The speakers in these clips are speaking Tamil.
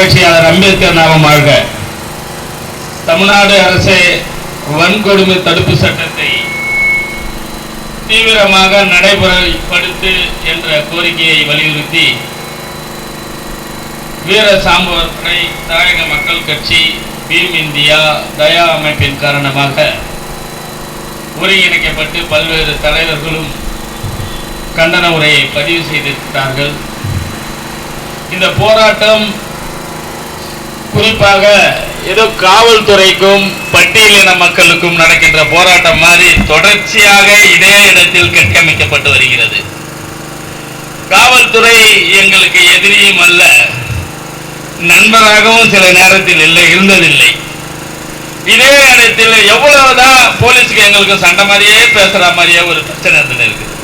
புரட்சியாளர் அம்பேத்கர் நாமம் வாழ்க. தமிழ்நாடு அரசு வன்கொடுமை தடுப்பு சட்டத்தை தீவிரமாக நடைமுறைப்படுத்து என்ற கோரிக்கையை வலியுறுத்தி வீர சாம்பவர்களை தாயக மக்கள் கட்சி பீம் இந்தியா தயா அமைப்பின் காரணமாக ஒருங்கிணைக்கப்பட்டு பல்வேறு தலைவர்களும் கண்டன உரையை பதிவு செய்திருக்கிறார்கள். இந்த போராட்டம் குறிப்பாக ஏதோ காவல்துறைக்கும் பட்டியலின மக்களுக்கும் நடக்கின்ற போராட்டம் மாதிரி தொடர்ச்சியாக இதே இடத்தில் கட்டமைக்கப்பட்டு வருகிறது. காவல்துறை எங்களுக்கு எதிரியும் அல்ல. நண்பராகவும் சில நேரத்தில் இல்லை இருந்ததில்லை. இதே இடத்தில் எவ்வளவுதான் போலீஸுக்கு எங்களுக்கு சண்டை மாதிரியே பேசுற மாதிரியே ஒரு பிரச்சனை இருந்துட்டு இருக்குது.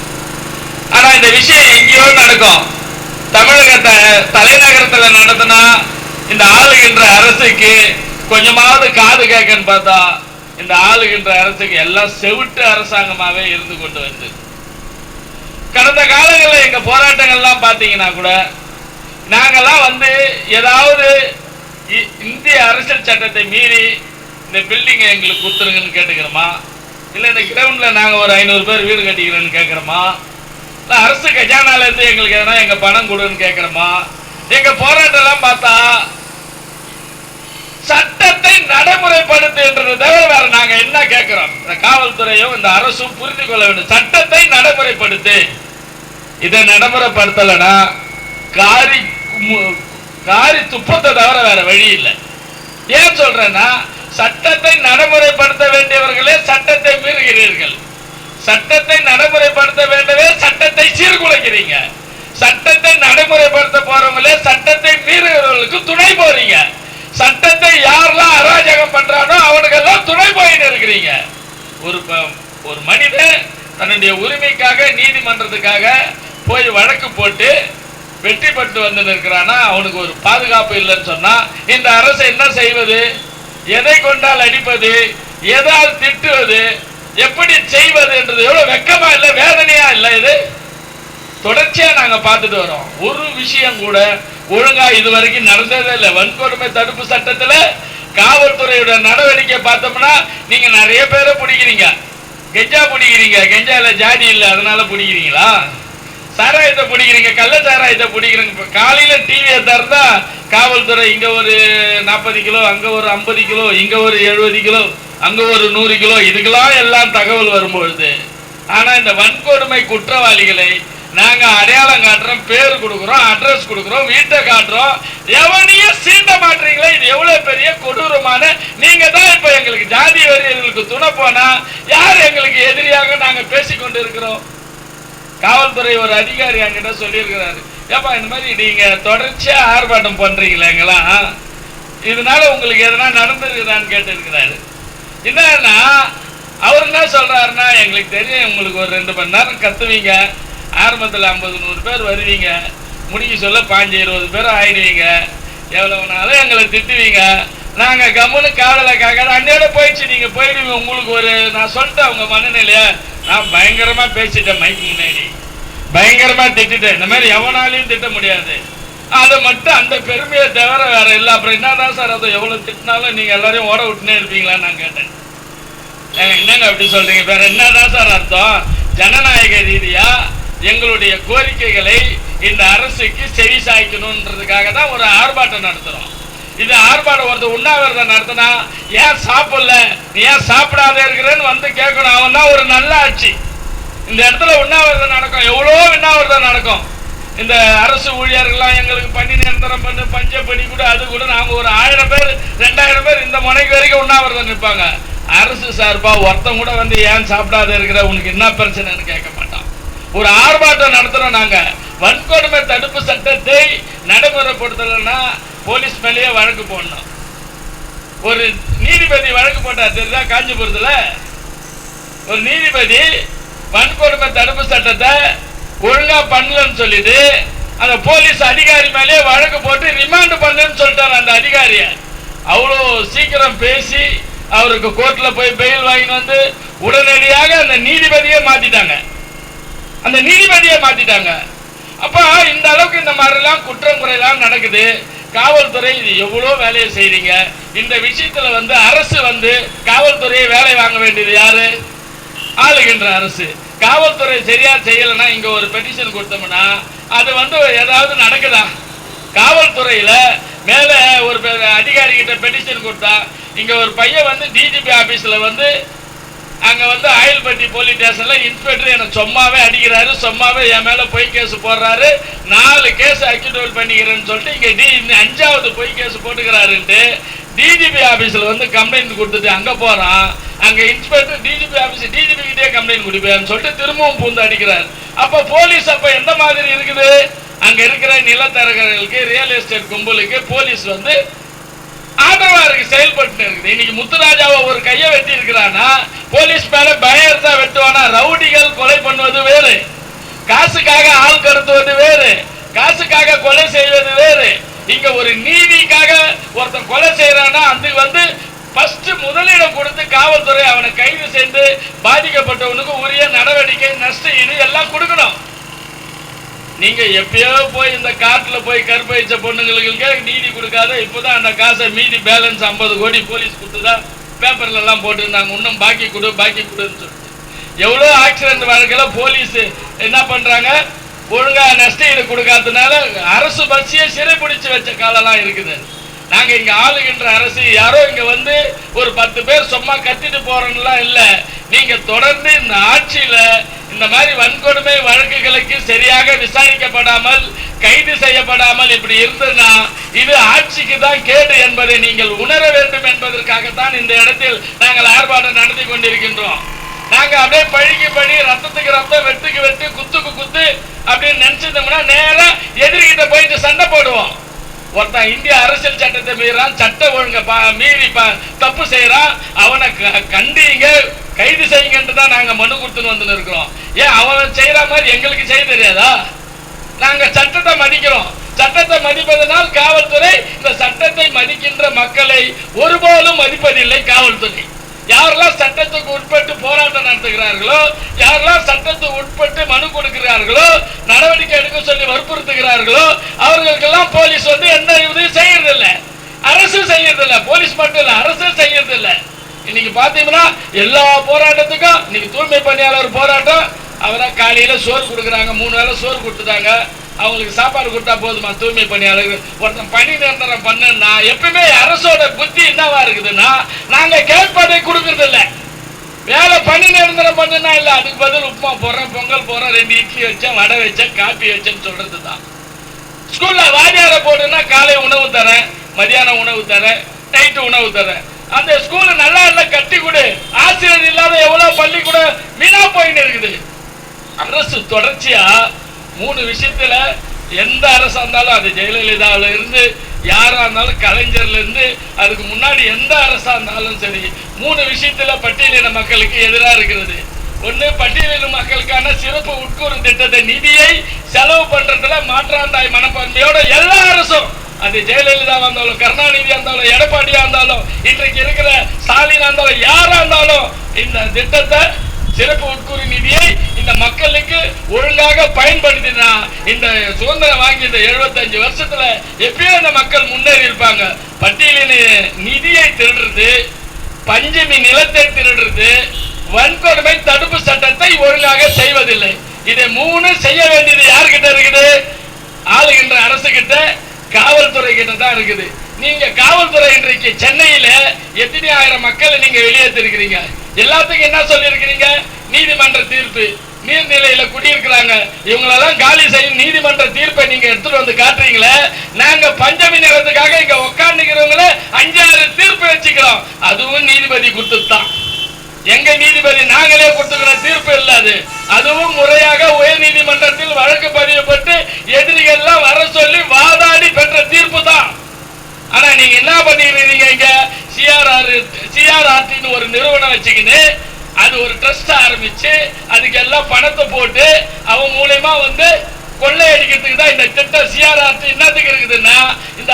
ஆனா இந்த விஷயம் எங்கேயோ நடக்கும். தமிழகத்தை தலைநகரத்துல நடத்தினா இந்த ஆளுகின்ற அரசுக்கு கொஞ்சமாவது காது கேட்கன்னு பார்த்தா இந்த ஆளுகின்ற அரசுக்கு எல்லாம் செவிட்டு அரசாங்கமாவே இருந்து கொண்டு வந்தது. கடந்த காலங்களில் எங்க போராட்டங்கள்லாம் பார்த்தீங்கன்னா கூட நாங்கெல்லாம் வந்து ஏதாவது இ- இந்திய அரசியல் சட்டத்தை மீறி இந்த பில்டிங்கை எங்களுக்கு கொடுத்துருங்கன்னு கேட்டுக்கிறோமா? இல்லை இந்த கிரவுண்டில் நாங்கள் ஒரு ஐநூறு பேர் வீடு கட்டிக்கிறோன்னு கேட்குறோமா? இல்லை அரசு கஜானாலேருந்து எங்களுக்கு எதனா எங்கள் பணம் கொடுன்னு கேட்குறோமா? எங்கள் போராட்டம்லாம் பார்த்தா சட்டத்தை நடைமுறைப்படுத்துன்றது தவிர வேற நாங்க என்ன கேட்கிறோம் இந்த காவல்துறையும் இந்த அரசும் புரிந்து கொள்ள வேண்டும். சட்டத்தை நடைமுறைப்படுத்து. இதை நடைமுறைப்படுத்தலைன்னா காரி காரி துப்பத்தை தவிர வேற வழி இல்லை. ஏன் சொல்றேன்னா சட்டத்தை நடைமுறைப்படுத்த வேண்டியவர்களே சட்டத்தை மீறுகிறீர்கள். சட்டத்தை நடைமுறைப்படுத்த வேண்டவே சட்டத்தை சீர்குலைக்கிறீங்க. சட்டத்தை நடைமுறைப்படுத்த போறவங்களே சட்டத்தை மீறுகிறவர்களுக்கு துணை போறீங்க. சட்டத்தை யாரெல்லாம் அராஜகம் பண்றானோ அவனுக்கெல்லாம் துணை போயின்னு இருக்கிறீங்க. ஒரு ப- ஒரு மனிதன் தன்னுடைய உரிமைக்காக நீதிமன்றத்துக்காக போய் வழக்கு போட்டு வெற்றி பெற்று வந்து நிற்கிறானா? அவனுக்கு ஒரு பாதுகாப்பு இல்லைன்னு சொன்னா இந்த அரசு என்ன செய்வது? எதை கொண்டால் அடிப்பது? எதால் திட்டுவது? எப்படி செய்வது என்றது எவ்வளவு வெக்கமா இல்லை வேதனையா இல்லை இது? தொடர்ச்சியா நாங்க பார்த்துட்டு வரோம். ஒரு விஷயம் கூட ஒழுங்கா இது வரைக்கும் நடந்ததே இல்லை. வன்கொடுமை தடுப்பு சட்டத்துல காவல்துறையோட நடவடிக்கை பார்த்தோம்னா நீங்க நிறைய பேரை பிடிக்கிறீங்க. கெஞ்சா பிடிக்கிறீங்க. கெஞ்சால ஜாதி இல்லை அதனால பிடிக்கிறீங்களா? சாராயத்தை பிடிக்கிறீங்க கள்ள சாராயத்தை பிடிக்கிறீங்க. காலையில டிவியை திறந்தா காவல்துறை இங்க ஒரு நாற்பது கிலோ அங்க ஒரு ஐம்பது கிலோ இங்க ஒரு எழுபது கிலோ அங்க ஒரு நூறு கிலோ இதுக்கெல்லாம் எல்லாம் தகவல் வரும்பொழுது. ஆனா இந்த வன்கொடுமை குற்றவாளிகளை நாங்க அடையாளம் காட்டுறோம் பேர் கொடுக்குறோம் அட்ரஸ் கொடுக்குறோம் வீட்டை காட்டுறோம். எவனையும் சீண்ட மாட்டீங்களே இது எவ்வளவு பெரிய கொடூரமான நீங்க தான் இப்ப எங்களுக்கு ஜாதி வரியர்களுக்கு துணை போனா யார் எங்களுக்கு எதிரியாக நாங்க பேசிக்கொண்டு இருக்கிறோம் காவல்துறை ஒரு அதிகாரி அங்கிட்ட சொல்லியிருக்கிறாரு. ஏப்பா இந்த மாதிரி நீங்க தொடர்ச்சியா ஆர்ப்பாட்டம் பண்றீங்களேங்களா இதனால உங்களுக்கு எதனா நடந்திருக்குதான்னு கேட்டிருக்கிறாரு. என்னன்னா அவர் என்ன சொல்றாருன்னா எங்களுக்கு தெரியும் உங்களுக்கு ஒரு ரெண்டு மணி நேரம் கத்துவீங்க. ஆரம்பத்தில் ஐம்பது நூறு பேர் வருவீங்க. முடிக்க சொல்ல பாஞ்சு இருபது பேர் ஆயிடுவீங்க. எவ்வளவு நாளும் எங்களை திட்டுவீங்க. நாங்கள் கம்முன்னு காதல காக்காத அன்னையோட போயிடுச்சு. நீங்கள் போயிடுவீங்க உங்களுக்கு ஒரு நான் சொல்லிட்டேன் அவங்க மனநிலையை. நான் பயங்கரமாக பேசிட்டேன் மைக்கு முன்னாடி. பயங்கரமாக திட்டிட்டேன். இந்த மாதிரி எவனாலையும் திட்ட முடியாது. அதை மட்டும் அந்த பெருமையை தவிர வேற இல்லை. அப்புறம் என்னதான் சார் அதை எவ்வளோ திட்டினாலும் நீங்கள் எல்லாரையும் ஓட விட்டுனே இருப்பீங்களான்னு நான் கேட்டேன். ஏங்க, என்னங்க அப்படி சொல்றீங்க? வேற என்னதான் சார் அர்த்தம்? ஜனநாயக ரீதியாக எங்களுடைய கோரிக்கைகளை இந்த அரசுக்கு செவி சாய்க்கணுன்றதுக்காக தான் ஒரு ஆர்ப்பாட்டம் நடத்துகிறோம் இது ஆர்ப்பாட்டம் ஒருத்தர் உண்ணாவிரதம் நடத்தினா ஏன் சாப்பிடல? நீ ஏன் சாப்பிடாத இருக்கிறேன்னு வந்து கேட்கணும். அவன் தான் ஒரு நல்ல ஆட்சி. இந்த இடத்துல உண்ணாவிரதம் நடக்கும். எவ்வளோ உண்ணாவிரதம் நடக்கும். இந்த அரசு ஊழியர்கள்லாம் எங்களுக்கு பண்ணி நிரந்தரம் பண்ணு பஞ்சப்படி கூட அது கூட. நாங்கள் ஒரு ஆயிரம் பேர் ரெண்டாயிரம் பேர் இந்த முனைக்கு வரைக்கும் உண்ணாவிரதம் நிற்பாங்க. அரசு சார்பாக ஒருத்தன் கூட வந்து ஏன் சாப்பிடாத இருக்கிற? உனக்கு என்ன பிரச்சனைன்னு கேட்க மாட்டேன். ஒரு ஆர்ப்பாட்டம் நடத்துறோம் நாங்க. வன்கொடுமை தடுப்பு சட்டத்தை நடைமுறைப்படுத்தலைன்னா போலீஸ் மேலேயே வழக்கு போடணும். ஒரு நீதிபதி வழக்கு போட்டார் தெரியுதா? காஞ்சிபுரத்தில். ஒரு நீதிபதி வன்கொடுமை தடுப்பு சட்டத்தை ஒழுங்கா பண்ணலன்னு சொல்லிட்டு அந்த போலீஸ் அதிகாரி மேலே வழக்கு போட்டு ரிமாண்ட் பண்ணுன்னு சொல்லிட்டார் அந்த அதிகாரிய. அவ்வளோ சீக்கிரம் பேசி அவருக்கு கோர்ட்டில் போய் பெயில் வாங்கிட்டு வந்து உடனடியாக அந்த நீதிபதியே மாற்றிட்டாங்க அந்த நீதிபதியை மாத்திட்டாங்க. அப்ப இந்த அளவுக்கு இந்த மாதிரிலாம் குற்றம் குறையெல்லாம் நடக்குது. காவல்துறை இது எவ்வளோ வேலையை செய்றீங்க? இந்த விஷயத்துல வந்து அரசு வந்து காவல்துறையை வேலை வாங்க வேண்டியது யாரு? ஆளுகின்ற அரசு. காவல்துறை சரியா செய்யலைன்னா இங்க ஒரு பெட்டிஷன் கொடுத்தோம்னா அது வந்து ஏதாவது நடக்குதா? காவல்துறையில மேல ஒரு பெ- அதிகாரி கிட்ட பெட்டிஷன் கொடுத்தா இங்க ஒரு பையன் வந்து டிஜிபி ஆபீஸ்ல வந்து அங்கே வந்து ஆயில்பட்டி போலீஸ் ஸ்டேஷனில் இன்ஸ்பெக்டர் எனக்கு சும்மாவே அடிக்கிறாரு சும்மாவே என் மேலே பொய் கேஸ் போடுறாரு. நாலு கேஸ் அக்யூட்டல் பண்ணிக்கிறேன்னு சொல்லிட்டு இங்கே டி அஞ்சாவது பொய் கேஸ் போட்டுக்கிறாருன்ட்டு டிஜிபி ஆஃபீஸில் வந்து கம்ப்ளைண்ட் கொடுத்துட்டு அங்கே போகிறான் அங்கே இன்ஸ்பெக்டர் டிஜிபி ஆஃபீஸ் டிஜிபி கிட்டே கம்ப்ளைண்ட் கொடுப்பேன்னு சொல்லிட்டு திரும்பவும் பூந்து அடிக்கிறார். அப்போ போலீஸ் அப்போ எந்த மாதிரி இருக்குது? அங்கே இருக்கிற நிலத்தரகர்களுக்கு ரியல் எஸ்டேட் கும்பலுக்கு போலீஸ் வந்து ஆதரவா செயல்பட்டு இருக்குது. இன்னைக்கு முத்துராஜாவை ஒரு கையை வெட்டி இருக்கிறானா போலீஸ் மேல பயம் இருந்தா வெட்டுவானா? ரவுடிகள் கொலை பண்ணுவது வேறு. காசுக்காக ஆள் கடத்துவது வேறு. காசுக்காக கொலை செய்வது வேறு. இங்க ஒரு நீதிக்காக ஒருத்தன் கொலை செய்யறானா அது வந்து ஃபர்ஸ்ட் முதலிடம் கொடுத்து காவல்துறை அவனை கைது செய்து பாதிக்கப்பட்டவனுக்கு உரிய நடவடிக்கை நஷ்ட ஈடு எல்லாம் கொடுக்கணும். நீங்க எப்பயோ போய் இந்த காட்டுல போய் கற்பழிச்ச பொண்ணுங்களுக்கு நீதி கொடுக்காத இப்போதான் அந்த காசை மீதி பேலன்ஸ் 50 கோடி போலீஸ் கொடுத்துதா பேப்பர்ல எல்லாம் போட்டிருந்தாங்க. இன்னும் பாக்கி கொடு பாக்கி கொடுன்னு சொல்லிட்டு. எவ்வளோ ஆக்சிடென்ட் வழக்கில் போலீஸ் என்ன பண்றாங்க? ஒழுங்கா நஷ்ட ஈடு கொடுக்காததுனால அரசு பஸ்ஸையே சிறைபிடிச்சு வச்ச காலம்லாம் இருக்குது. நாங்க இங்க ஆளுகின்ற அரசு யாரோ இங்க வந்து ஒரு பத்து பேர் சும்மா கத்திட்டு போறோம்லாம் இல்ல. நீங்க தொடர்ந்து இந்த ஆட்சியில இந்த மாதிரி வன்கொடுமை வழக்குகளுக்கு சரியாக விசாரிக்கப்படாமல் கைது செய்யப்படாமல் இப்படி இருந்ததுன்னா இது ஆட்சிக்கு தான் கேடு என்பதை நீங்கள் உணர வேண்டும் என்பதற்காகத்தான் இந்த இடத்தில் நாங்கள் ஆர்ப்பாட்டம் நடத்தி கொண்டிருக்கின்றோம். நாங்க அப்படியே பழிக்கு பழி ரத்தத்துக்கு ரத்தம் வெட்டுக்கு வெட்டு குத்துக்கு குத்து அப்படின்னு நினைச்சிருந்தோம்னா நேரம் எதிரிகிட்ட போயிட்டு சண்டை போடுவோம். ஒருத்தன் இந்திய அரசியல் சட்டத்தை மீறான் சட்ட ஒழுங்க மீறி பா- தப்பு செய்யறான் அவனை க- கைது செய்யுங்கன்ட்டு தான் நாங்க மனு கொடுத்துன்னு வந்து இருக்கிறோம். ஏன் அவன் செய்யற மாதிரி எங்களுக்கு செய்ய தெரியாதா? நாங்க சட்டத்தை மதிக்கிறோம். சட்டத்தை மதிப்பதனால் காவல்துறை இந்த சட்டத்தை மதிக்கின்ற மக்களை ஒருபோலும் மதிப்பதில்லை காவல்துறை. யாரெல்லாம் சட்டத்துக்கு உட்பட்டு போராட்டம் நடத்துகிறார்களோ யாரெல்லாம் சட்டத்துக்கு உட்பட்டு மனு கொடுக்கிறார்களோ நடவடிக்கை எடுக்க சொல்லி வற்புறுத்துகிறார்களோ அவர்களுக்கெல்லாம் போலீஸ் வந்து எந்த உதவியும் செய்யறதில்ல. அரசு செய்யறதில்ல. போலீஸ் மட்டும் இல்லை அரசு செய்யறதில்ல. இன்னைக்கு பார்த்தீங்கன்னா எல்லா போராட்டத்துக்கும் இன்னைக்கு தூய்மை பணியாளர் போராட்டம் அவரை காலையில் சோறு கொடுக்குறாங்க மூணு வேளை சோறு கொடுத்துட்டாங்க. அவங்களுக்கு சாப்பாடு கொடுத்தா போதுமா? தூய்மை பணியாளர்கள் ஒருத்தன் பணி நிரந்தரம் பண்ணுன்னா எப்பவுமே அரசோட புத்தி என்னவா இருக்குதுன்னா நாங்க கேட்பதை கொடுக்கறது இல்ல வேலை பணி நிரந்தரம் பண்ணுனா இல்ல அதுக்கு பதில் உப்புமா போடுறேன் பொங்கல் போடுறேன் ரெண்டு இட்லி வச்சேன் வடை வச்சேன் காப்பி வச்சேன்னு சொல்றது தான் ஸ்கூல்ல வாத்தியார போடுன்னா காலை உணவு தரேன் மதியானம் உணவு தரேன் நைட்டு உணவு தரேன். அந்த ஸ்கூல் நல்லா இல்ல கட்டி கொடு. ஆசிரியர் இல்லாத எவ்வளவு பள்ளிக்கூடம் வீணா போயின்னு இருக்குது. அரசு தொடர்ச்சியா மூணு விஷயத்துல எந்த அரசா இருந்தாலும் அது ஜெயலலிதாவில இருந்து யாரா இருந்தாலும் கலைஞர்ல இருந்து அதுக்கு முன்னாடி எந்த அரசா இருந்தாலும் சரி மூணு விஷயத்துல பட்டியலின மக்களுக்கு எதிரா இருக்கிறது. ஒண்ணு பட்டியலின மக்களுக்கான சிறப்பு உட்கூறு திட்டத்தை நிதியை செலவு பண்றதுல மாற்றாந்தாய் மனப்பான்மையோட எல்லா அரசும். அது ஜெயலலிதாவா இருந்தாலும் கருணாநிதியா இருந்தாலும் எடப்பாடியா இருந்தாலும் இன்றைக்கு இருக்கிற ஸ்டாலினா இருந்தாலும் யாரா இருந்தாலும் இந்த திட்டத்தை சிறப்பு உட்கூறு நிதியை ஒழுங்காக பயன்படுத்தினா இந்த சுதந்திரம் வாங்கி இந்த 75 வருஷத்துல எப்பயும் இந்த மக்கள் முன்னேறி இருப்பாங்க. பட்டியலின் நிதியை திருடுறது பஞ்சமி நிலத்தை திருடுறது வன்கொடுமை தடுப்பு சட்டத்தை ஒழுங்காக செய்வதில்லை. இதை மூணு செய்ய வேண்டியது யாருக்கிட்ட இருக்குது? ஆளுகின்ற அரசு கிட்ட காவல்துறை கிட்ட தான் இருக்குது. நீங்க காவல்துறை இன்றைக்கு சென்னையில எத்தனை ஆயிரம் மக்களை நீங்க வெளியேற்றிருக்கிறீங்க? எல்லாத்துக்கும் என்ன சொல்லியிருக்கிறீங்க? நீதிமன்ற தீர்ப்பு. நீர்நிலையில குடியிருக்கிறாங்க. இவங்களெல்லாம் காலி செய்யும் நீதிமன்ற தீர்ப்பை நீங்க எடுத்துட்டு வந்து காட்டுறீங்களே நாங்க பஞ்சமி நேரத்துக்காக இங்க உட்காந்துக்கிறவங்கள அஞ்சாறு தீர்ப்பு வச்சுக்கிறோம். அதுவும் நீதிபதி கொடுத்துதான் எங்க நீதிபதி நாங்களே கொடுத்துக்கிற தீர்ப்பு இல்லாது அதுவும் முறையாக உயர் நீதிமன்றத்தில் வழக்கு பதிவுப்பட்டு எதிரிகள்லாம் வர சொல்லி வாதாடி பெற்ற தீர்ப்பு தான். ஆனா நீங்க என்ன பண்ணிக்கிறீங்க இங்க? சிஆர்ஆர் சிஆர்ஆர்டின்னு ஒரு நிறுவனம் வச்சுக்கின்னு அது ஒரு ட்ரஸ்ட் ஆரம்பிச்சு அதுக்கு எல்லாம் பணத்தை போட்டு அவன் மூலயமா வந்து கொள்ளையடிக்கிறதுக்கு தான் இந்த திட்டம் சிஆர்ஆர்டி என்னத்துக்கு இருக்குதுன்னா இந்த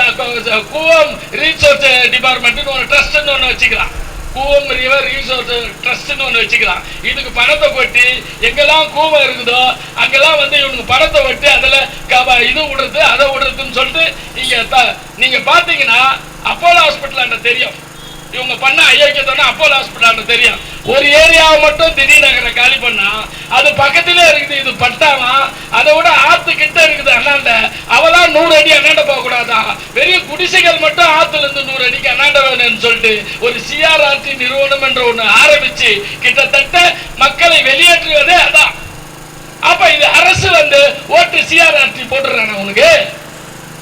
கூவம் ரீசோர்ஸ் டிபார்ட்மெண்ட்னு ஒரு ட்ரஸ்ட்னு ஒன்று வச்சுக்கலாம். கூவம் ரிவர் ரிசோர்ஸ் ட்ரஸ்ட்னு ஒன்று வச்சுக்கலாம். இதுக்கு பணத்தை கொட்டி எங்கெல்லாம் கூவம் இருக்குதோ அங்கெல்லாம் வந்து இவனுக்கு பணத்தை கொட்டி அதில் இது விடுறது அதை விடுறதுன்னு சொல்லிட்டு இங்கே த நீங்கள் பார்த்தீங்கன்னா அப்போலோ ஹாஸ்பிட்டல் தெரியும். இவங்க பண்ண அயோக்கியத்தோட அப்போலோ ஹாஸ்பிட்டல் தெரியும். ஒரு ஏரியாவை மட்டும் திடீர் நகரை காலி பண்ணா அது பக்கத்துல இருக்குது இது பட்டாமா அதை விட ஆத்து கிட்ட இருக்குது அண்ணாண்ட. அவதான் நூறு அடி அண்ணாண்ட போக கூடாதா பெரிய குடிசைகள் மட்டும் ஆத்துல இருந்து நூறு அடிக்கு அண்ணாண்ட வேணும்னு சொல்லிட்டு ஒரு சிஆர்ஆர்டி நிறுவனம் என்ற ஒண்ணு ஆரம்பிச்சு கிட்டத்தட்ட மக்களை வெளியேற்றுவதே அதான். அப்ப இது அரசு வந்து ஓட்டு சிஆர்ஆர்டி போட்டுறானே உனக்கு?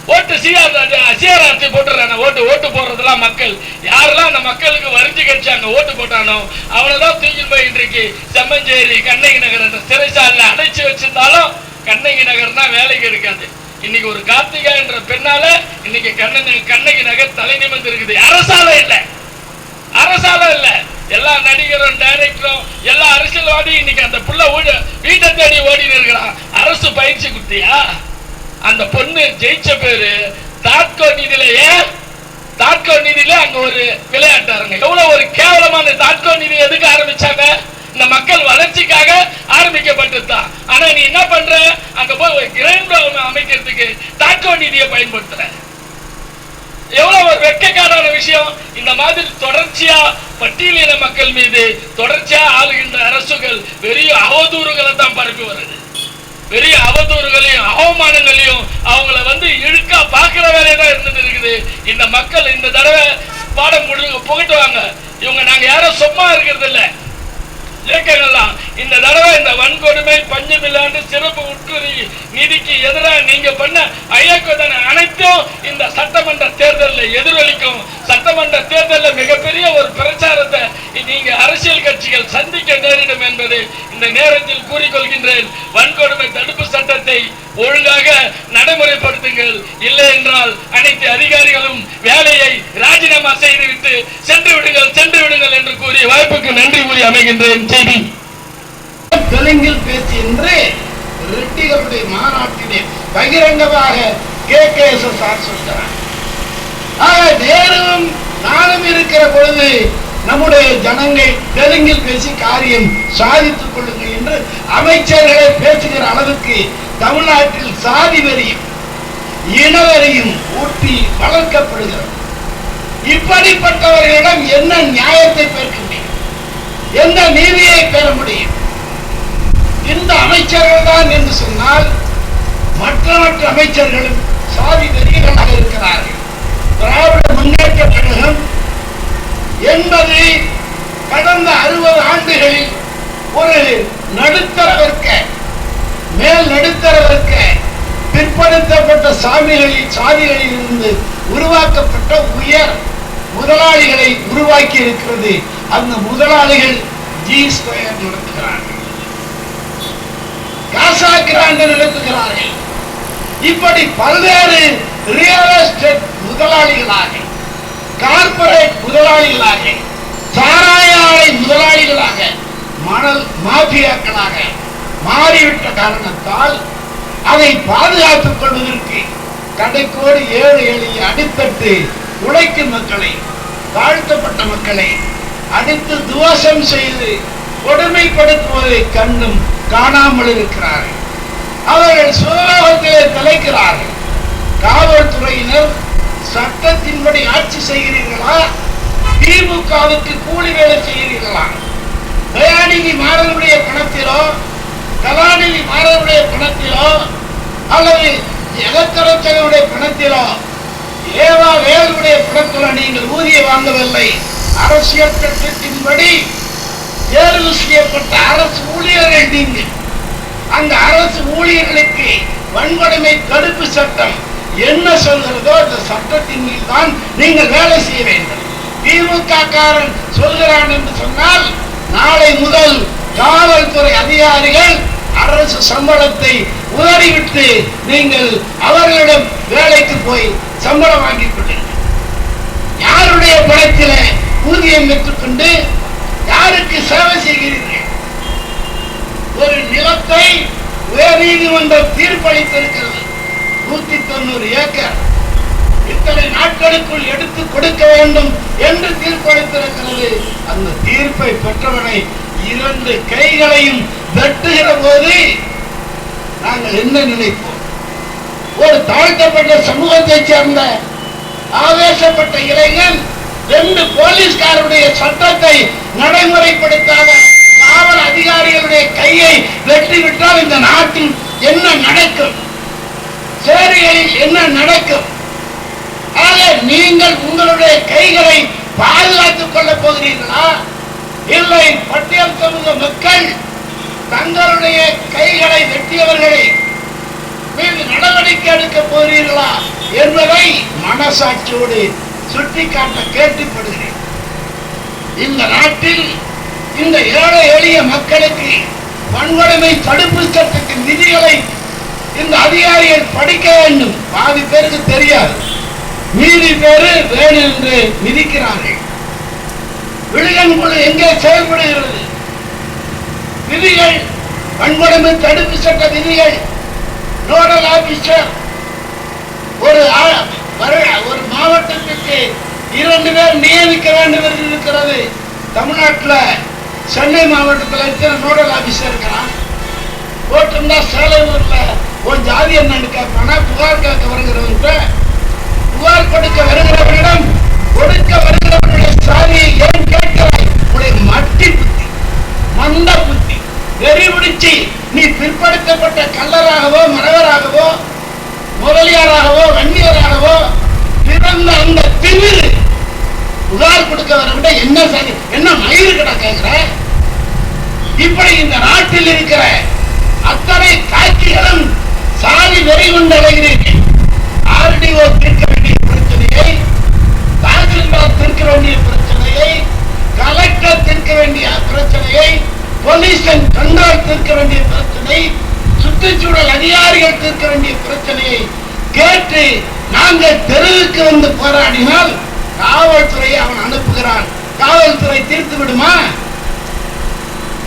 ஓட்டு சிஆர் போட்டுறாங்க ஓட்டு ஓட்டு போடுறதெல்லாம் மக்கள். யாரெல்லாம் அந்த மக்களுக்கு வரிஞ்சு கட்சாங்க ஓட்டு போட்டானோ அவனைதான் தூக்கி போய் இன்றைக்கு செம்மஞ்சேரி கண்ணகி நகர் என்ற சிறைச்சாலையில அடைச்சு வச்சிருந்தாலும் கண்ணகி நகர் தான் வேலைக்கு இருக்காது இன்னைக்கு ஒரு கார்த்திகா என்ற பெண்ணால இன்னைக்கு கண்ணகி கண்ணகி நகர் தலை நிமிர்ந்து இருக்குது அரசாலை இல்லை. அரசால இல்ல. எல்லா நடிகரும் டைரக்டரும் எல்லா அரசியல்வாதியும் இன்னைக்கு அந்த புள்ள வீட்டை தேடி ஓடின்னு இருக்கிறான். அரசு பயிற்சி கொடுத்தியா அந்த பொண்ணு ஜெயிச்ச பேரு தாட்கோ நிதியிலேயே தாட்கோ நிதியில அங்க ஒரு விளையாட்டாருங்க. எவ்வளவு ஒரு கேவலமான தாட்கோ நிதி எதுக்கு ஆரம்பிச்சாங்க? இந்த மக்கள் வளர்ச்சிக்காக ஆரம்பிக்கப்பட்டதுதான் ஆனா நீ என்ன பண்ற? அங்க போய் ஒரு கிரைண்ட் அமைக்கிறதுக்கு தாட்கோ நிதியை பயன்படுத்துற. எவ்வளவு ஒரு வெட்கக்காரான விஷயம். இந்த மாதிரி தொடர்ச்சியா பட்டியலின மக்கள் மீது தொடர்ச்சியா ஆளுகின்ற அரசுகள் பெரிய அவதூறுகளை தான் பரப்பி வருது. பெரிய அவதூறுகளையும் அவமானங்களையும் அவங்கள வந்து இழுக்கா பாக்குற வேலையை தான் இருந்துட்டு இருக்குது. இந்த மக்கள் இந்த தடவை பாடம் முழு புகட்டுவாங்க. இவங்க நாங்க யாரும் சும்மா இருக்கிறது இல்ல இயக்கங்கள்லாம் இந்த தடவை இந்த வன்கொடுமை பஞ்சமில்லாண்டு சிறப்பு உட்குறி நிதிக்கு எதிராக நீங்க பண்ண ஐயக்கோதனை அனைத்தும் இந்த சட்டமன்ற தேர்தலில் எதிரொலிக்கும். சட்டமன்ற தேர்தலில் மிகப்பெரிய ஒரு பிரச்சாரத்தை நீங்க அரசியல் கட்சிகள் சந்திக்க நேரிடும் என்பது இந்த நேரத்தில் கூறிக்கொள்கின்றேன். வன்கொடுமை தடுப்பு சட்டத்தை ஒழுங்காக நடைமுறைப்படுத்துங்கள். இல்லை என்றால் அனைத்து அதிகாரிகளும் வேலையை ராஜினாமா செய்துவிட்டு சென்று விடுங்கள் சென்று விடுங்கள் என்று கூறி வாய்ப்புக்கு நன்றி கூறி அமைகின்றேன். செய்தி தெலுங்கில் பேசி என்று ரெட்டிகளுடைய மாநாட்டிலே பகிரங்கமாக K. K. S. S. R. சொல்கிறார் ஆக நேரும் நானும் இருக்கிற பொழுது நம்முடைய ஜனங்கள் தெலுங்கில் பேசி காரியம் சாதித்துக் கொள்ளுங்கள் என்று அமைச்சர்களை பேசுகிற அளவுக்கு தமிழ்நாட்டில் சாதி வரியும் இனவரியும் ஊட்டி வளர்க்கப்படுகிறது. இப்படிப்பட்டவர்களிடம் என்ன நியாயத்தை பெற்க முடியும்? எந்த நீதியை பெற முடியும்? இந்த அமைச்சர்கள் தான் என்று சொன்னால் மற்ற மற்ற அமைச்சர்களும் சாதி வெறியர்களாக இருக்கிறார்கள். திராவிட முன்னேற்ற கழகம் என்பது கடந்த அறுபது ஆண்டுகளில் ஒரு நடுத்தர வர்க்க மேல் நடுத்தர வர்க்க பிற்படுத்தப்பட்ட சாமிகளில் சாதிகளில் இருந்து உருவாக்கப்பட்ட உயர் முதலாளிகளை உருவாக்கி இருக்கிறது அந்த முதலாளிகள் ஜி ஸ்கொயர் நடத்துகிறார்கள். காசா கிராண்ட் நடத்துகிறார்கள் இப்படி பல்வேறு ரியல் எஸ்டேட் முதலாளிகளாக கார்பரேட் முதலாளிகளாக சாராய ஆலை முதலாளிகளாக மணல் மாஃபியாக்களாக மாறிவிட்ட காரணத்தால் அதை பாதுகாத்துக் கொள்வதற்கு கடைக்கோடு ஏழு எளிய அடித்தட்டு உழைக்கும் மக்களை தாழ்த்தப்பட்ட மக்களை அடித்து துவசம் செய்து கொடுமைப்படுத்துவதை கண்டும் காணாமல் இருக்கிறார்கள் அவர்கள் சுதந்திரத்திலே தலைக்கிறார்கள். காவல்துறையினர் சட்டத்தின்படி ஆட்சி செய்கிறீர்களா? திமுகவுக்கு கூலி வேலை செய்கிறீர்களா? தயாநிதி மாறனுடைய பணத்திலோ கலாநிதி மாறனுடைய பணத்திலோ அல்லது ஜெகத்தரசனுடைய பணத்திலோ ஏவா வேலுடைய பணத்திலோ நீங்கள் ஊதிய வாங்கவில்லை. அரசியல் சட்டத்தின்படி தேர்வு செய்யப்பட்ட அரசு ஊழியர்கள் நீங்கள் அந்த அரசு ஊழியர்களுக்கு வன்கொடுமை தடுப்பு சட்டம் என்ன சொல்கிறதோ அந்த சட்டத்தின் மீது தான் நீங்கள் வேலை செய்ய வேண்டும். திமுக காரன் சொல்கிறான் என்று சொன்னால் நாளை முதல் காவல்துறை அதிகாரிகள் அரசு சம்பளத்தை உதறிவிட்டு நீங்கள் அவர்களிடம் வேலைக்கு போய் சம்பளம் வாங்கிக் கொள்ளுங்கள். யாருடைய பணத்தில் ஊதியம் பெற்றுக்கொண்டு யாருக்கு சேவை செய்கிறீர்கள்? ஒரு நிலத்தை உயர் நீதிமன்றம் தீர்ப்பளித்திருக்கிறது. நூத்தி தொண்ணூறு ஏக்கர். இத்தனை நாட்களுக்குள் எடுத்து கொடுக்க வேண்டும் என்று தீர்ப்பளித்திருக்கிறது. அந்த தீர்ப்பை பெற்றவனை இரண்டு கைகளையும் வெட்டுகிற போது நாங்கள் என்ன நினைப்போம்? ஒரு தாழ்த்தப்பட்ட சமூகத்தைச் சேர்ந்த ஆவேசப்பட்ட இளைஞன் ரெண்டு போலீஸ்காரருடைய சட்டத்தை நடைமுறைப்படுத்தாத காவல் அதிகாரிகளுடைய கையை வெட்டிவிட்டால் இந்த நாட்டில் என்ன நடக்கும்? சேரிகளில் என்ன நடக்கும்? ஆக நீங்கள் உங்களுடைய கைகளை பாதுகாத்துக் கொள்ளப் போகிறீர்களா? இல்லை பட்டியல் சமூக மக்கள் தங்களுடைய கைகளை வெட்டியவர்களை மீது நடவடிக்கை எடுக்க போகிறீர்களா என்பதை மனசாட்சியோடு சுட்டிக்காட்ட கேட்டுப்படுகிறேன். இந்த நாட்டில் இந்த ஏழை எளிய மக்களுக்கு வன்கொடுமை தடுப்பு சட்டத்தின் நிதிகளை இந்த அதிகாரிகள் படிக்க வேண்டும். பாதி பேருக்கு தெரியாது. மீதி பேரு வேணும் என்று மிதிக்கிறார்கள். விழுகன் குழு எங்கே செயல்படுகிறது? விதிகள் வன்கொடுமை தடுப்பு சட்ட விதிகள் நோடல் ஆபிசர் ஒரு ஆ- ஒரு மாவட்டத்திற்கு இரண்டு பேர் நியமிக்க வேண்டும் என்று இருக்கிறது. தமிழ்நாட்டில் சென்னை மாவட்டத்தில் இத்தனை நோடல் ஆபீசர் இருக்கிறான். போட்டிருந்தா சேலையூர்ல உன் ஜாதி என்னன்னு கேட்பானா? புகார் கேட்க வருகிறவங்க புகார் கொடுக்க வருகிறவரிடம் கொடுக்க வருகிறவருடைய சாதியை ஏன் கேட்கிறாய்? உடைய மட்டி புத்தி மந்த புத்தி. வெறி பிடிச்சி நீ பிற்படுத்தப்பட்ட கல்லராகவோ மரவராகவோ முதலியாராகவோ வன்னியராகவோ பிறந்த அந்த திமிரு புகார் கொடுக்க விட என்ன சாதி என்ன மயிறு கிட்ட கேட்கிற இப்படி இந்த நாட்டில் இருக்கிற அத்தனை காட்சிகளும் சாதி வெறி கொண்டு அடைகிறீர்கள் ஆர்டிஓ தீர்க்க வேண்டிய பிரச்சனையை தாசில்தார் தீர்க்க வேண்டிய பிரச்சனையை கலெக்டர் தீர்க்க வேண்டிய பிரச்சனையை போலீஸ் அண்ட் கண்ட்ரோல் தீர்க்க வேண்டிய பிரச்சனை சுற்றுச்சூழல் அதிகாரிகள் தீர்க்க வேண்டிய பிரச்சனையை கேட்டு நாங்கள் தெருவுக்கு வந்து போராடினால் காவல்துறையை அவன் அனுப்புகிறான். காவல்துறை தீர்த்து விடுமா?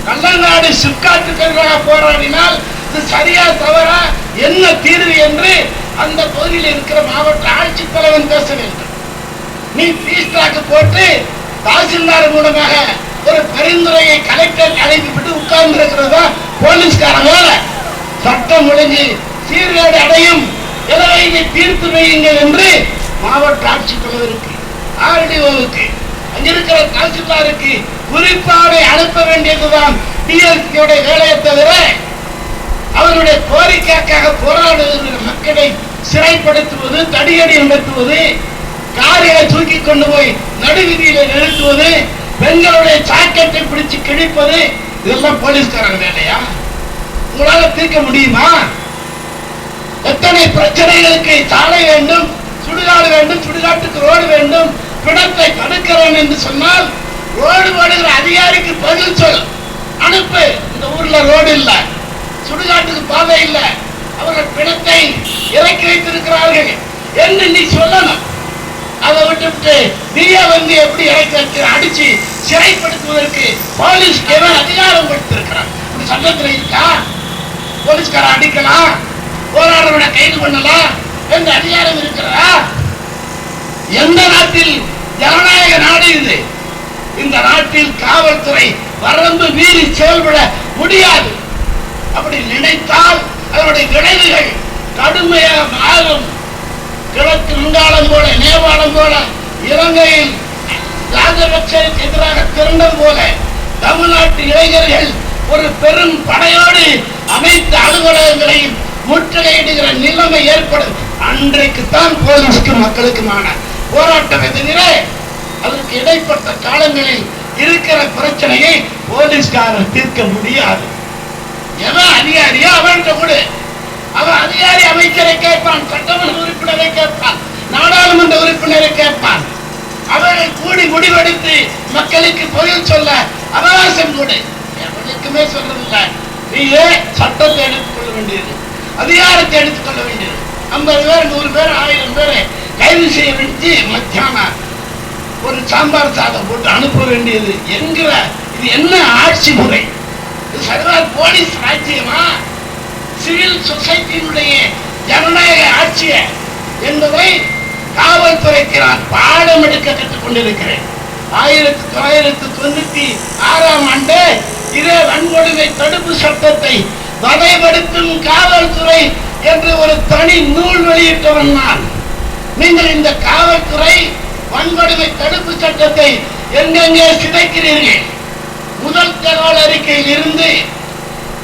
கள்ளநாடு சிப்காட்டுக்கு போராடினால் இது சரியா தவறா? என்ன தீர்வு என்று அந்த பகுதியில் இருக்கிற மாவட்ட ஆட்சித்தலைவன் பேச வேண்டும். நீ பீஸ்டாக்கு போட்டு தாசில்தார் மூலமாக ஒரு பரிந்துரையை கலெக்டர் அழைத்துவிட்டு உட்கார்ந்து இருக்கிறதா போலீஸ்கார வேலை சட்டம் ஒழுங்கு சீர்கேடு அடையும் எனவே இதை தீர்த்து வையுங்கள் என்று மாவட்ட ஆட்சித்தலைவருக்கு ஆர்டிஓவுக்கு அங்கிருக்கிற தாசில்தாருக்கு குறிப்பாடை அனுப்ப வேண்டியதுதான் டிஎஸ்பியுடைய வேலையை தவிர அவருடைய கோரிக்கைக்காக போராடுகிற மக்களை சிறைப்படுத்துவது தடியடி நடத்துவது காரியை தூக்கி கொண்டு போய் நடுவீதியில நிறுத்துவது பெண்களுடைய சாக்கெட்டை பிடிச்சு கிழிப்பது இதெல்லாம் போலீஸ்காரங்க வேலையா? உங்களால தீர்க்க முடியுமா? எத்தனை பிரச்சனைகளுக்கு சாலை வேண்டும் சுடுகாடு வேண்டும் சுடுகாட்டுக்கு ரோடு வேண்டும் பிணத்தை தடுக்கிறேன் என்று சொன்னால் ரோடு போடுகிற அதிகாரிக்கு பதில் சொல். அனுப்பு. இந்த ஊர்ல ரோடு இல்லை. சுடுகாட்டுக்கு பாதை இல்ல. அவர்கள் பிணத்தை இறக்கி வைத்திருக்கிறார்கள் என்று நீ சொல்லணும். அதை விட்டுவிட்டு நீயே வந்து எப்படி இறக்கி அடிச்சு சிறைப்படுத்துவதற்கு போலீஸ்க்கு அதிகாரம் கொடுத்திருக்கிறான்? சட்டத்தில் இருக்கா? போலீஸ்கார அடிக்கலாம் போராடுறவனை கைது பண்ணலாம் என்ற அதிகாரம் இருக்கிறதா? எந்த நாட்டில் ஜனநாயக நாடு இது? இந்த நாட்டில் காவல்துறை வரம்பு மீறி செயல்பட முடியாது. அப்படி நினைத்தால் அதனுடைய விளைவுகள் கடுமையாக மாறும். கிழக்கு வங்காளம் போல நேபாளம் போல இலங்கையில் ராஜபக்சருக்கு எதிராக திரண்டது போல தமிழ்நாட்டு இளைஞர்கள் ஒரு பெரும் படையோடு அனைத்து அலுவலகங்களையும் முற்றுகையிடுகிற நிலைமை ஏற்படும். அன்றைக்குத்தான் போலீஸ்க்கு மக்களுக்குமான போராட்டம் எதிரே அதற்கு இடைப்பட்ட காலங்களில் இருக்கிற பிரச்சனையை போலீஸ்காரர் தீர்க்க முடியாது. எவன் அதிகாரியோ அவன்கிட்ட கொடு. அவன் அதிகாரி அமைச்சரை கேட்பான் சட்டமன்ற உறுப்பினரை கேட்பான் நாடாளுமன்ற உறுப்பினரை கேட்பான். அவர்கள் கூடி முடிவெடுத்து மக்களுக்கு பதில் சொல்ல அவகாசம் கொடு. எவனுக்குமே சொல்றதில்லை. நீயே சட்டத்தை எடுத்துக்கொள்ள வேண்டியது. அதிகாரத்தை எடுத்துக்கொள்ள வேண்டியது. ஐம்பது பேர் நூறு பேர் ஆயிரம் பேரை கைது செய்ய வேண்டி மத்தியானம் ஒரு சாம்பார் சாதம் போட்டு அனுப்ப வேண்டியது என்கிற இது என்ன ஆட்சி முறை? இது சர்வார் போலீஸ் ராஜ்யமா? சிவில் சொசைட்டியினுடைய ஜனநாயக ஆட்சிய என்பதை காவல்துறைக்கு நான் பாடம் எடுக்க கற்றுக் கொண்டிருக்கிறேன். ஆயிரத்தி தொள்ளாயிரத்தி தொண்ணூத்தி ஆறாம் ஆண்டு இதே வன்கொடுமை தடுப்பு சட்டத்தை வகைப்படுத்தும் காவல்துறை என்று ஒரு தனி நூல் வெளியிட்டவன் நான். நீங்கள் இந்த காவல்துறை வன்கொடுமை தடுப்பு சட்டத்தை எங்கெங்கே சிதைக்கிறீர்கள்? முதல் தகவல் அறிக்கையில் இருந்து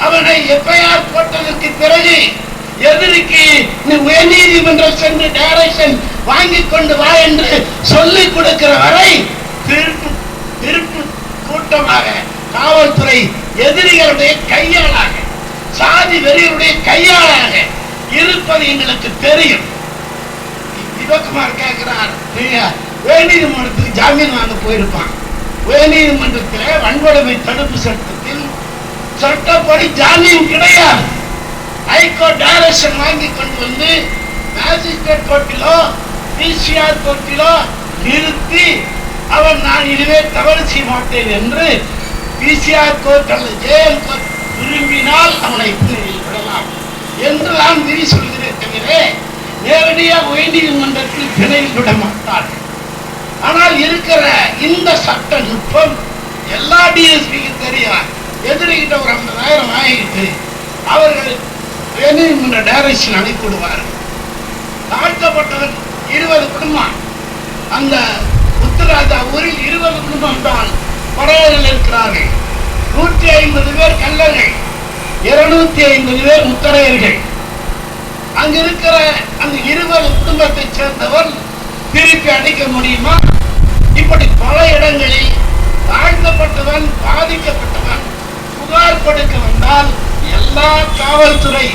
அவனை எஃப்ஐஆர் போட்டதற்கு பிறகு எதிரிக்கு நீ உயர்நீதிமன்றம் சென்று டைரக்ஷன் வாங்கி கொண்டு வா என்று சொல்லிக் கொடுக்கிற வரை திருட்டு திருட்டு கூட்டமாக காவல்துறை எதிரிகளுடைய கையாளாக சாதி வெறியருடைய கையாளாக இருப்பது எங்களுக்கு தெரியும். சிவகுமார் கேட்கிறார் உயர்நீதிமன்றத்துக்கு ஜாமீன் வாங்க போயிருப்பான். உயர்நீதிமன்றத்தில் வன்கொடுமை தடுப்பு சட்டத்தில் சட்டப்படி ஜாமீன் கிடையாது. ஹைகோர்ட் டைரக்ஷன் வாங்கி கொண்டு வந்து மேஜிஸ்ட்ரேட் கோர்ட்டிலோ பிசிஆர் கோர்ட்டிலோ நிறுத்தி அவன் நான் இதுவே தவறு செய்ய மாட்டேன் என்று பிசிஆர் கோர்ட் அல்லது ஜெயல் கோர்ட் விரும்பினால் அவனை பிணையில் விடலாம். என்று நான் விதி சொல்கிறேன் தவிர நேரடியாக உயர்நீதிமன்றத்தில் பிணையில் விட மாட்டார்கள் ஆனால் இருக்கிற இந்த சட்ட நுட்பம் எல்லா டிஎஸ்பிக்கு தெரியும். எதிரிகிட்ட ஒரு ஐம்பதாயிரம் வாங்கிட்டு அவர்கள் உயர்நீதிமன்ற டைரக்ஷன் அனுப்பி விடுவார்கள் தாழ்த்தப்பட்டவன் இருபது குடும்பம். அந்த உத்தராஜா ஊரில் இருபது குடும்பம் தான். படையர்கள் இருக்கிறார்கள். நூற்றி ஐம்பது பேர் கல்லர்கள் இருநூத்தி ஐம்பது பேர் முத்தரையர்கள். அங்க இருக்கிற அந்த இருவர் குடும்பத்தை சேர்ந்தவர் திருப்பி அடிக்க முடியுமா? இப்படி பல இடங்களில் தாழ்த்தப்பட்டவன் பாதிக்கப்பட்டவன் புகார் கொடுக்க வந்தால் எல்லா காவல்துறை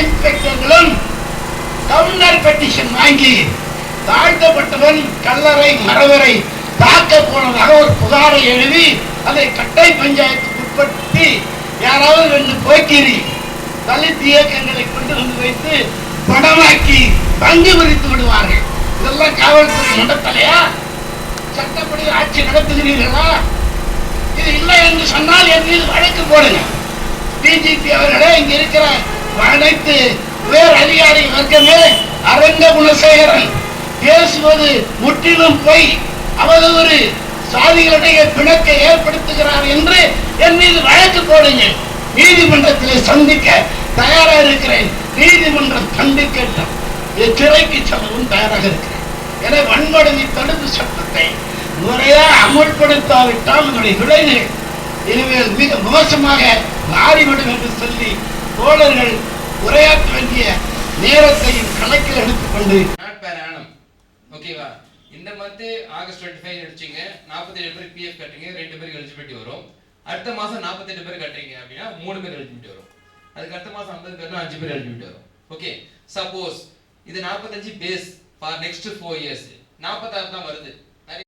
இன்ஸ்பெக்டர்களும் கவுனர் பெட்டிஷன் வாங்கி தாழ்த்தப்பட்டவன் கல்லறை மரவரை தாக்க போனதாக ஒரு புகாரை எழுதி அதை கட்டை பஞ்சாயத்துக்கு உட்படுத்தி யாராவது ரெண்டு போக்கிரி தலித் இயக்கங்களை கொண்டு வந்து வைத்து படமாக்கி பங்கு விரித்து விடுவார்கள். இதெல்லாம் காவல்துறை நடத்தலையா? சட்டப்படி ஆட்சி நடத்துகிறீர்களா? இது இல்லை என்று சொன்னால் என் மீது வழக்கு போடுங்க. டிஜிபி அவர்களே இங்க இருக்கிற அனைத்து உயர் அதிகாரி வர்க்கமே அரங்க குணசேகரன் பேசுவது முற்றிலும் பொய். அவதூறு சாதிகளுடைய பிணக்கை ஏற்படுத்துகிறார் என்று என் மீது வழக்கு போடுங்க. நீதிமன்றத்திலே சந்திக்க தயாரா இருக்கிறேன். நீதிமன்றம் தண்டு இது சிறைக்கு செல்லவும் தயாராக இருக்கிறேன். என வன்கொடுமை தடுப்பு சட்டத்தை முறையாக அமுல்படுத்தாவிட்டால் உங்களுடைய விளைவுகள் இனிமேல் மிக மோசமாக மாறிவிடும் என்று சொல்லி தோழர்கள் உரையாற்ற வேண்டிய நேரத்தையும் கணக்கில் எடுத்துக்கொண்டு ஓகேவா? மந்த் ஆகஸ்ட் டுவெண்ட்டி ஃபைவ் அடிச்சிங்க நாற்பத்தேழு பேருக்கு பிஎஃப் கட்டுறீங்க. ரெண்டு பேருக்கு எலிஜிபிலிட்டி வரும். அடுத்த மாசம் நாற்பத்தெட்டு பேர் கட்டுறீங்க அப்படின்னா மூணு பேர் எலிஜிபிலிட்டி வரும். அதுக்கு அடுத்த மாசம் ஐம்பது பேர்னா அஞ்சு பேர் எலிஜிபிலிட்டி வரும். ஓகே சப்போஸ் இது நாற்பத்தஞ்சு base for next four years நாற்பத்தாறு தான் வருது.